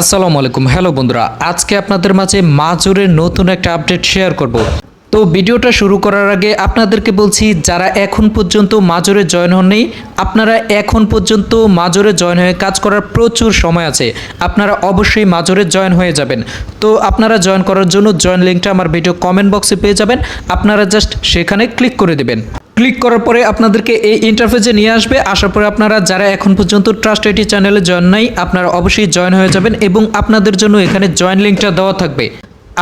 আসসালামু আলাইকুম। হ্যালো বন্ধুরা, আজকে আপনাদের মাঝে মাজুরের নতুন একটা আপডেট শেয়ার করব। তো ভিডিওটা শুরু করার আগে আপনাদেরকে বলছি, যারা এখন পর্যন্ত মাজরে জয়েন হননি, আপনারা এখন পর্যন্ত মাজরে জয়েন হয়ে কাজ করার প্রচুর সময় আছে। আপনারা অবশ্যই মাজরে জয়েন হয়ে যাবেন। তো আপনারা জয়েন করার জন্য জয়েন লিঙ্কটা আমার ভিডিও কমেন্ট বক্সে পেয়ে যাবেন। আপনারা জাস্ট সেখানে ক্লিক করে দেবেন। ক্লিক করার পরে আপনাদেরকে এই ইন্টারফেসে নিয়ে আসবে। আসার পরে আপনারা যারা এখন পর্যন্ত ট্রাস্ট আইটি চ্যানেলে জয়েন নাই, আপনারা অবশ্যই জয়েন হয়ে যাবেন এবং আপনাদের জন্য এখানে জয়েন লিঙ্কটা দেওয়া থাকবে।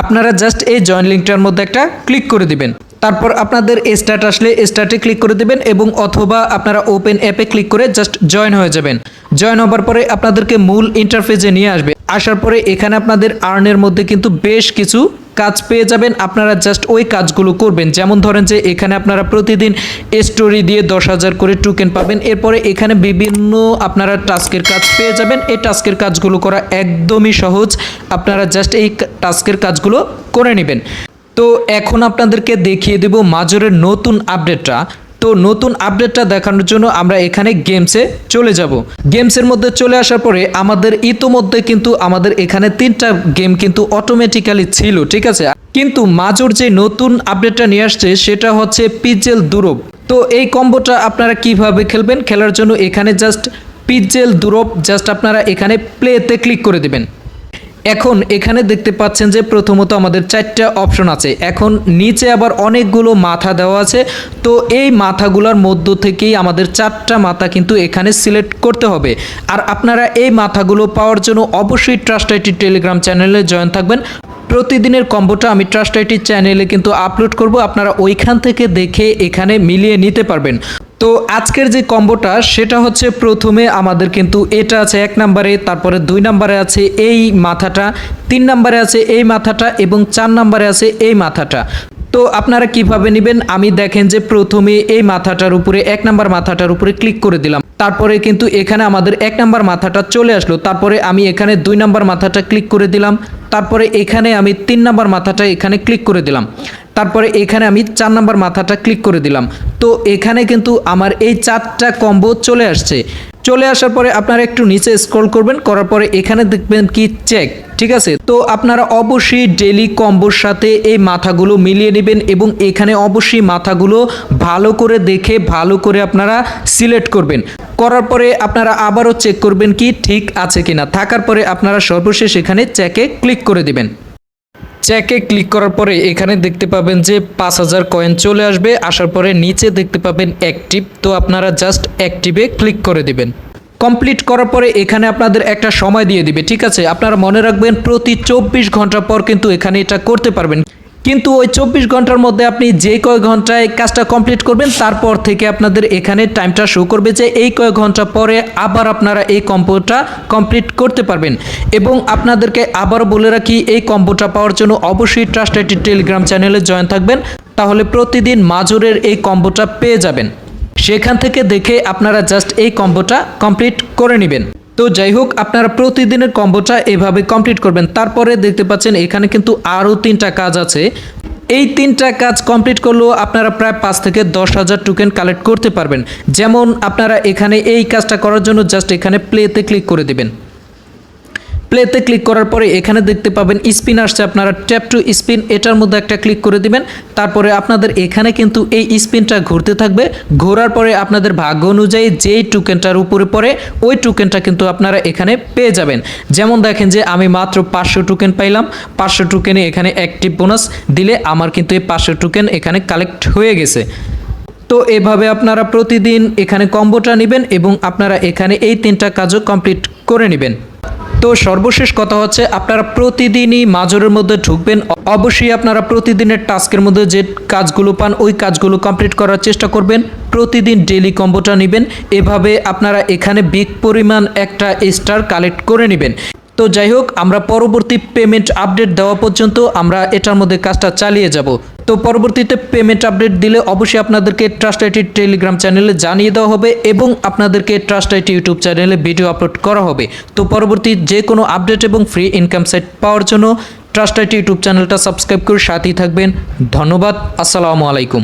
আপনারা জাস্ট এই জয়েন লিঙ্কটার মধ্যে একটা ক্লিক করে দিবেন। তারপর আপনাদের স্টার্ট আসলে স্টার্টে ক্লিক করে দেবেন এবং অথবা আপনারা ওপেন অ্যাপে ক্লিক করে জাস্ট জয়েন হয়ে যাবেন। জয়েন হবার পরে আপনাদেরকে মূল ইন্টারফেসে নিয়ে আসবে। আসার পরে এখানে আপনাদের আর্নের মধ্যে কিন্তু বেশ কিছু কাজ পেয়ে যাবেন। আপনারা জাস্ট ওই কাজগুলো করবেন। যেমন ধরেন যে এখানে আপনারা প্রতিদিন স্টোরি দিয়ে দশ হাজার করে টোকেন পাবেন। এরপরে এখানে বিভিন্ন আপনারা টাস্কের কাজ পেয়ে যাবেন। এই টাস্কের কাজগুলো করা একদমই সহজ। আপনারা জাস্ট এই টাস্কের কাজগুলো করে নেবেন। তো এখন আপনাদেরকে দেখিয়ে দেব মাজরের নতুন আপডেটটা তো নতুন আপডেটটা দেখানোর জন্য আমরা এখানে গেমসে চলে যাব। গেমসের মধ্যে চলে আসার পরে আমাদের ইতোমধ্যে কিন্তু আমাদের এখানে তিনটা গেম কিন্তু অটোমেটিক্যালি ছিল, ঠিক আছে? কিন্তু মাজর যে নতুন আপডেটটা নিয়ে আসছে, সেটা হচ্ছে পিজেল দুরব তো এই কম্বোটা আপনারা কীভাবে খেলবেন? খেলার জন্য এখানে জাস্ট পিজেল দুরব জাস্ট আপনারা এখানে প্লেতে ক্লিক করে দিবেন। এখন এখানে দেখতে পাচ্ছেন যে প্রথমত আমাদের চারটা অপশন আছে। এখন নিচে আবার অনেকগুলো মাথা দেওয়া আছে। তো এই মাথাগুলোর মধ্য থেকেই আমাদের চারটা মাথা কিন্তু এখানে সিলেক্ট করতে হবে। আর আপনারা এই মাথাগুলো পাওয়ার জন্য অবশ্যই ট্রাস্ট আইটি টেলিগ্রাম চ্যানেলে জয়েন থাকবেন। প্রতিদিনের কম্বোটা আমি ট্রাস্ট আইটি চ্যানেলে কিন্তু আপলোড করব। আপনারা ওইখান থেকে দেখে এখানে মিলিয়ে নিতে পারবেন। তো আজকের যে কম্বোটা, সেটা হচ্ছে প্রথমে আমাদের কিন্তু এটা আছে এক নম্বরে, তারপরে দুই নম্বরে আছে এই মাথাটা, তিন নম্বরে আছে এই মাথাটা এবং চার নম্বরে আছে এই মাথাটা। তো আপনারা কীভাবে নেবেন? আমি দেখেন যে প্রথমে এই মাথাটার উপরে, এক নাম্বার মাথাটার উপরে ক্লিক করে দিলাম। তারপরে কিন্তু এখানে আমাদের এক নাম্বার মাথাটা চলে আসলো। তারপরে আমি এখানে দুই নাম্বার মাথাটা ক্লিক করে দিলাম। তারপরে এখানে আমি তিন নাম্বার মাথাটা এখানে ক্লিক করে দিলাম। তারপরে এখানে আমি চার নাম্বার মাথাটা ক্লিক করে দিলাম। তো এখানে কিন্তু আমার এই চারটা কম্বো চলে আসছে। চলে আসার পরে আপনারা একটু নিচে স্ক্রল করবেন, করার পরে এখানে দেখবেন কি চেক ঠিক আছে? তো আপনারা অবশ্যই ডেলি কম্বোর সাথে এই মাথাগুলো মিলিয়ে নেবেন এবং এখানে অবশ্যই মাথাগুলো ভালো করে দেখে, ভালো করে আপনারা সিলেক্ট করবেন। করার পরে আপনারা আবারও চেক করবেন কি ঠিক আছে কিনা। থাকার পরে আপনারা সর্বশেষ এখানে চেকে ক্লিক করে দিবেন। চেকে ক্লিক করার পরে এখানে দেখতে পাবেন যে পাঁচ হাজার কয়েন চলে আসবে। আসার পরে নিচে দেখতে পাবেন অ্যাক্টিভ তো আপনারা জাস্ট অ্যাক্টিভে ক্লিক করে দিবেন। কমপ্লিট করার পরে এখানে আপনাদের একটা সময় দিয়ে দিবে, ঠিক আছে? আপনারা মনে রাখবেন প্রতি চব্বিশ ঘণ্টা পর কিন্তু এখানে এটা করতে পারবেন। কিন্তু ওই চব্বিশ ঘণ্টার মধ্যে আপনি যে কয় ঘন্টায় কাজটা কমপ্লিট করবেন, তারপর থেকে আপনাদের এখানে টাইমটা শো করবে যে এই কয়েক ঘণ্টা পরে আবার আপনারা এই কম্বোটা কমপ্লিট করতে পারবেন। এবং আপনাদেরকে আবার বলে রাখি, এই কম্বোটা পাওয়ার জন্য অবশ্যই ট্রাস্ট আইটি টেলিগ্রাম চ্যানেলে জয়েন থাকবেন, তাহলে প্রতিদিন মাজুরের এই কম্বোটা পেয়ে যাবেন। সেখান থেকে দেখে আপনারা জাস্ট এই কম্বোটা কমপ্লিট করে নেবেন। তো যাই হোক, আপনারা প্রতিদিনের কম্বোটা এভাবে কমপ্লিট করবেন। তারপরে দেখতে পাচ্ছেন, এখানে কিন্তু আরও তিনটা কাজ আছে। এই তিনটা কাজ কমপ্লিট করলেও আপনারা প্রায় পাঁচ থেকে দশ হাজার টোকেন কালেক্ট করতে পারবেন। যেমন, আপনারা এখানে এই কাজটা করার জন্য জাস্ট এখানে প্লেতে ক্লিক করে দেবেন। প্লেতে ক্লিক করার পরে এখানে দেখতে পাবেন স্পিন আসছে। আপনারা ট্যাপ টু স্পিন এটার মধ্যে একটা ক্লিক করে দিবেন। তারপরে আপনাদের এখানে কিন্তু এই স্পিনটা ঘুরতে থাকবে। ঘোরার পরে আপনাদের ভাগ্য অনুযায়ী যেই টোকেনটার উপরে পড়ে, ওই টোকেনটা কিন্তু আপনারা এখানে পেয়ে যাবেন। যেমন দেখেন যে আমি মাত্র পাঁচশো টোকেন পাইলাম। পাঁচশো টোকেনে এখানে অ্যাক্টিভ বোনাস দিলে আমার কিন্তু এই পাঁচশো টোকেন এখানে কালেক্ট হয়ে গেছে। তো এভাবে আপনারা প্রতিদিন এখানে কম্বোটা নেবেন এবং আপনারা এখানে এই তিনটা কাজও কমপ্লিট করে নেবেন। তো সর্বশেষ কথা হচ্ছে আপনারা প্রতিদিনই মাজরের মধ্যে ঢুকবেন। অবশ্যই আপনারা প্রতিদিনের টাস্কের মধ্যে যে কাজগুলো পান, ওই কাজগুলো কমপ্লিট করার চেষ্টা করবেন। প্রতিদিন ডেলি কম্বোটা নেবেন। এভাবে আপনারা এখানে বিগ পরিমাণ একটা স্টার কালেক্ট করে নেবেন। তো যাই হোক, আমরা পরবর্তী পেমেন্ট আপডেট দেওয়া পর্যন্ত আমরা এটার মধ্যে কাজটা চালিয়ে যাব। তো পরবর্তীতে পেমেন্ট আপডেট দিলে অবশ্যই আপনাদেরকে ট্রাস্ট আইটি টেলিগ্রাম চ্যানেলে জানিয়ে দেওয়া হবে এবং আপনাদেরকে ট্রাস্ট আইটি ইউটিউব চ্যানেলে ভিডিও আপলোড করা হবে। তো পরবর্তী যে কোনো আপডেট এবং ফ্রি ইনকাম সাইট পাওয়ার জন্য ট্রাস্ট আইটি ইউটিউব চ্যানেলটা সাবস্ক্রাইব করে সাথেই থাকবেন। ধন্যবাদ। আসসালামু আলাইকুম।